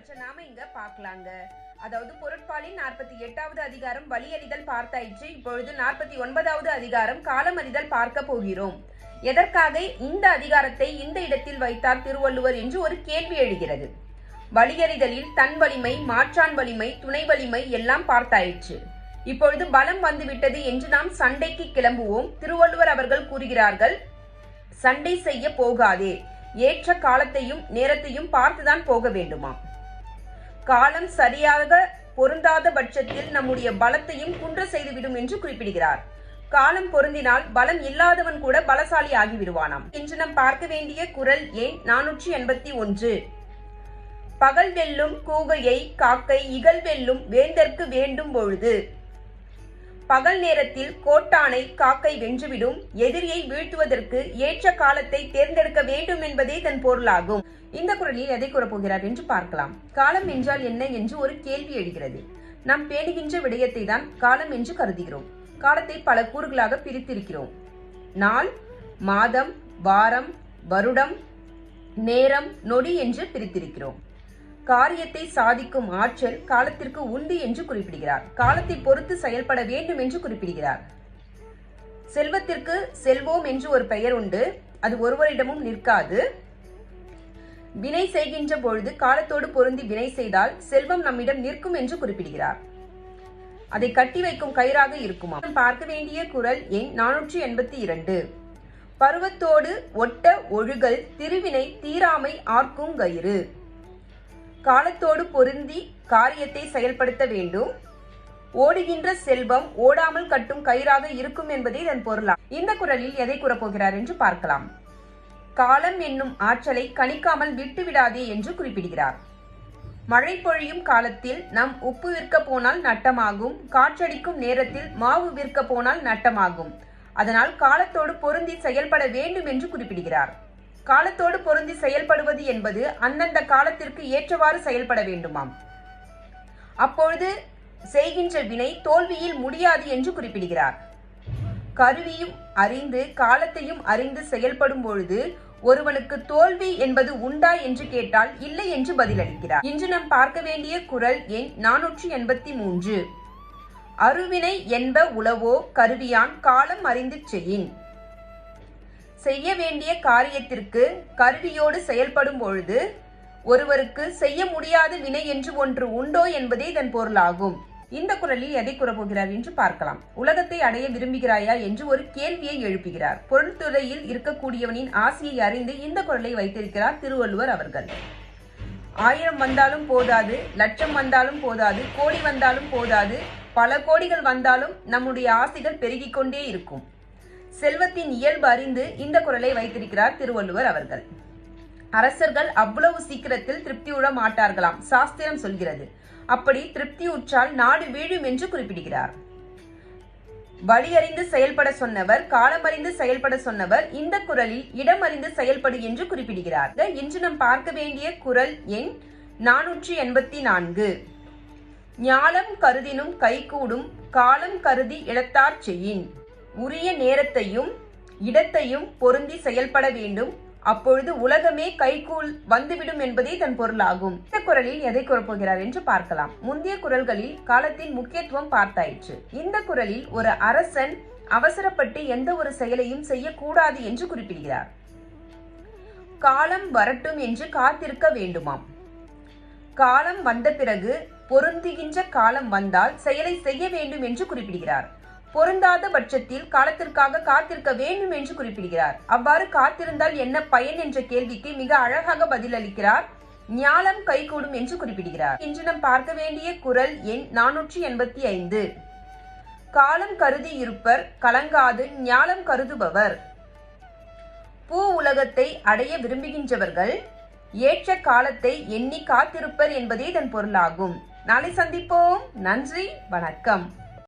பற்றி நாம இங்க பார்க்கலாங்க. அதாவது பொருட்பாலின் நாற்பத்தி எட்டாவது அதிகாரம் வழியறிதல் பார்த்தாயிற்று. இப்பொழுது நாற்பத்தி ஒன்பதாவது அதிகாரம் காலமறிதல் பார்க்க போகிறோம். எதற்காக இந்த அதிகாரத்தை இந்த இடத்தில் வைத்தார் திருவள்ளுவர் என்று ஒரு கேள்வி எழுகிறது. வழியறிதலில் தன் வலிமை மாற்றான் வலிமை துணை வலிமை எல்லாம் பார்த்தாயிற்று. இப்பொழுது பலம் வந்துவிட்டது என்று நாம் சண்டைக்கு கிளம்புவோம். திருவள்ளுவர் அவர்கள் கூறுகிறார்கள் சண்டை செய்ய போகாதே. ஏற்ற காலத்தையும் நேரத்தையும் பார்த்துதான் போக வேண்டுமாம். காலம் சரியாக பொருந்தாத பட்சத்தில் நம்முடைய பலத்தையும் குன்ற செய்துவிடும் என்று குறிப்பிடுகிறார். காலம் பொருந்தினால் பலம் இல்லாதவன் கூட பலசாலி ஆகிவிடுவானாம். இன்று நாம் பார்க்க வேண்டிய குரல் எண் நானூற்றி எண்பத்தி ஒன்று. பகல் வெல்லும் கூகையை காக்கை இகல் வெல்லும் வேந்தற்கு வேண்டும் பொழுது பகல் நேரத்தில் கோட்டானை காக்கை வென்றுவிடும். எதிரியை வீழ்த்துவதற்கு ஏற்ற காலத்தை தேர்ந்தெடுக்க வேண்டும் என்பதே தன் பொருளாகும். இந்த குரலில் எதை கூறப்போகிறார் என்று பார்க்கலாம். காலம் என்றால் என்ன என்று ஒரு கேள்வி எழுகிறது. நாம் பேணுகின்ற விடயத்தை தான் காலம் என்று கருதுகிறோம். காலத்தை பல கூறுகளாக பிரித்திருக்கிறோம். நாள் மாதம் வாரம் வருடம் நேரம் நொடி என்று பிரித்திருக்கிறோம். காரியத்தை சாதிக்கும் ஆற்றல் காலத்திற்கு உண்டு என்று குறிப்பிடுகிறார். காலத்தை பொறுத்து செயல்பட வேண்டும் என்று குறிப்பிடுகிறார். செல்வத்திற்கு செல்வோம் என்று ஒரு பெயர் உண்டு. அது ஒருவரிடமும் நிற்காது. வினை செய்கின்ற பொழுது காலத்தோடு பொருந்தி வினை செய்தால் செல்வம் நம்மிடம் நிற்கும் என்று குறிப்பிடுகிறார். அதை கட்டி வைக்கும் கயிறாக இருக்குமா? பார்க்க வேண்டிய குரல் எண் நானூற்றி எண்பத்தி இரண்டு. பருவத்தோடு ஒட்ட ஒழுகல் திருவினை தீராமை ஆர்க்கும் கயிறு. காலத்தோடு பொருந்தி காரியத்தை செயல்படுத்த வேண்டும். ஓடுகின்ற செல்வம் ஓடாமல் கட்டும் கயிறாக இருக்கும் என்பதே இதன் பொருளாம் இந்த குரலில் எதை கூறப்போகிறார் என்று பார்க்கலாம். காலம் என்னும் ஆற்றலை கணிக்காமல் விட்டுவிடாதே என்று குறிப்பிடுகிறார். மழை பொழியும் காலத்தில் நம் உப்பு விற்க போனால் நட்டமாகும். காற்றடிக்கும் நேரத்தில் மாவு விற்க போனால் நட்டமாகும். அதனால் காலத்தோடு பொருந்தி செயல்பட வேண்டும் என்று குறிப்பிடுகிறார். காலத்தோடு பொருந்தி செயல்படுவது என்பது அந்தந்த காலத்திற்கு ஏற்றவாறு செயல்பட வேண்டுமாம். அப்பொழுது செய்கின்ற வினை தோல்வியில் முடியாது என்று குறிப்பிடுகிறார். கருவியும் அறிந்து காலத்தையும் அறிந்து செயல்படும் பொழுது ஒருவனுக்கு தோல்வி என்பது உண்டா என்று கேட்டால் இல்லை என்று பதிலளிக்கிறார். இன்று நாம் பார்க்க வேண்டிய குரல் எண் நானூற்றி எண்பத்தி மூன்று அருவினை என்ப உளவோ கருவியான் காலம் அறிந்து செய்யின் செய்ய வேண்டிய காரியத்திற்கு கருவியோடு செயல்படும் பொழுது ஒருவருக்கு செய்ய முடியாத வினை என்று ஒன்று உண்டோ என்பதே இதன் பொருளாகும். இந்த குரலில் எதை கூறப்போகிறார் என்று பார்க்கலாம். உலகத்தை அடைய விரும்புகிறாயா என்று ஒரு கேள்வியை எழுப்புகிறார். பொருள்துறையில் இருக்கக்கூடியவனின் ஆசையை அறிந்து இந்த குரலை வைத்திருக்கிறார் திருவள்ளுவர் அவர்கள். ஆயிரம் வந்தாலும் போதாது லட்சம் வந்தாலும் போதாது கோடி வந்தாலும் போதாது பல கோடிகள் வந்தாலும் நம்முடைய ஆசைகள் பெருகிக் கொண்டே இருக்கும். செல்வத்தின் இயல்பு அறிந்து இந்த குரலை வைத்திருக்கிறார் திருவள்ளுவர் அவர்கள். அரசர்கள் அவ்வளவு சீக்கிரத்தில் திருப்தியுற மாட்டார்களாம் சாஸ்திரம் சொல்கிறது. அப்படி திருப்தி உற்றால் நாடு வீழும் என்று குறிப்பிடுகிறார். வழியறிந்து செயல்பட சொன்னவர் காலமறிந்து செயல்பட சொன்னவர் இந்த குரலில் இடம் அறிந்து செயல்படு என்று குறிப்பிடுகிறார். இன்று நாம் பார்க்க வேண்டிய குரல் எண் நானூற்றி எண்பத்தி நான்கு. ஞாலம் கருதினும் கைகூடும் காலம் கருதி இடத்தார் செய்யின். உரிய நேரத்தையும் இடத்தையும் பொருந்தி செயல்பட வேண்டும். அப்பொழுது உலகமே கைகூல் வந்துவிடும் என்பதே தன் பொருளாகும். இந்த குரலில் எதை கூறப்போகிறார் என்று பார்க்கலாம். முந்தைய குரல்களில் காலத்தின் முக்கியத்துவம் பார்த்தாயிற்று. இந்த குரலில் ஒரு அரசன் அவசரப்பட்டு எந்த ஒரு செயலையும் செய்யக்கூடாது என்று குறிப்பிடுகிறார். காலம் வரட்டும் என்று காத்திருக்க வேண்டுமாம். காலம் வந்த பிறகு பொருந்துகின்ற காலம் வந்தால் செயலை செய்ய வேண்டும் என்று குறிப்பிடுகிறார். பொருந்தாத பட்சத்தில் காலத்திற்காக காத்திருக்க வேண்டும் என்று குறிப்பிடுகிறார். அவ்வாறு காத்திருந்தால் என்ன பயன் என்ற கேள்விக்கு மிக அழகாக பதிலளிக்கிறார். ஞாலம் கைகூடும் என்று குறிப்பிடுகிறார். இன்று நாம் பார்க்க வேண்டிய குரல் எண் நானூற்றி எண்பத்தி ஐந்து. காலம் கருதி இருப்பர் கலங்காது ஞாலம் கருதுபவர். பூ உலகத்தை அடைய விரும்புகின்றவர்கள் ஏற்ற காலத்தை எண்ணி காத்திருப்பர் என்பதே இதன் பொருளாகும். நாளை சந்திப்போம். நன்றி வணக்கம்.